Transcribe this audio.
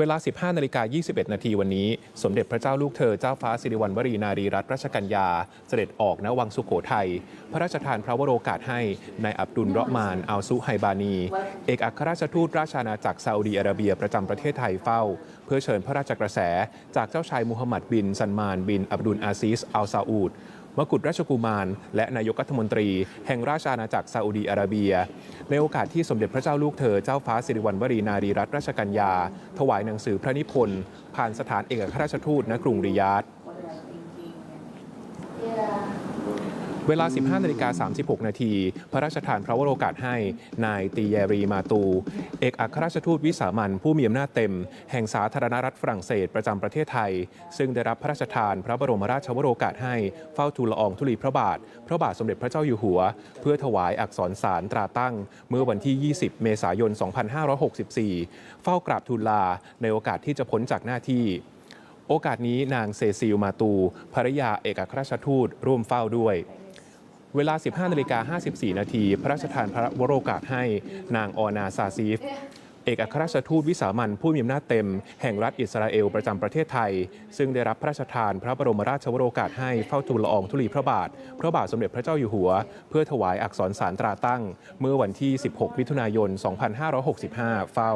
เวลา 15นาฬิกา21 นาทีวันนี้ สมเด็จพระเจ้าลูกเธอเจ้าฟ้าสิริวัณวรีนารีรัตนราชกัญญา เสด็จออกณวังสุโขทัย พระราชทานพระวโรกาสให้นายอับดุลเราะมานอัลซุไฮบานี เอกอัครราชทูตราชอาณาจักรซาอุดีอาระเบียประจำประเทศไทยเฝ้า เพื่อเชิญพระราชกระแส จากเจ้าชายมูฮัมหมัดบินซันมานบินอับดุลอาซิสอัลซาอูด มกุฎราชกุมาร และนายกรัฐมนตรี แห่งราชอาณาจักรซาอุดีอาระเบีย ในโอกาสที่สมเด็จพระเจ้าลูกเธอเจ้าฟ้าสิริวัณวรีนารีรัตนราชกัญญา ถวายหนังสือพระนิพนธ์ผ่านสถานเอกอัครราชทูตณกรุงริยาด เวลา 15นาฬิกา36 นาที พระราชทานพระวโรกาสให้ นายตีแยรีมาตู เอกอัครราชทูตวิสามันผู้มีอำนาจเต็ม แห่งสาธารณรัฐฝรั่งเศสประจำประเทศไทย ซึ่งได้รับพระราชทานพระบรมราชวโรกาสให้ เฝ้าทูลละอองธุลีพระบาท พระบาทสมเด็จพระเจ้าอยู่หัว เพื่อถวายอักษรสารตราตั้ง เมื่อวันที่ 20 เมษายน 2564 เฝ้ากราบทูลลาในโอกาสที่จะพ้นจากหน้าที่โอกาสนี้นางเซซิลมาตูภรรยาเอกอัครราชทูตร่วมเฝ้าด้วย เวลา 15นาฬิกา54 นาที พระราชทานพระวโรกาสให้นางออนาซาซีฟ เอกอัครราชทูตวิสามันผู้มีอำนาจเต็ม แห่งรัฐอิสราเอลประจำประเทศไทย ซึ่งได้รับพระราชทานพระบรมราชวโรกาสให้เฝ้าทูลละอองธุลีพระบาท พระบาทสมเด็จพระเจ้าอยู่หัว เพื่อถวายอักษรสารตราตั้ง เมื่อวันที่ 16 มิถุนายน 2565 เฝ้า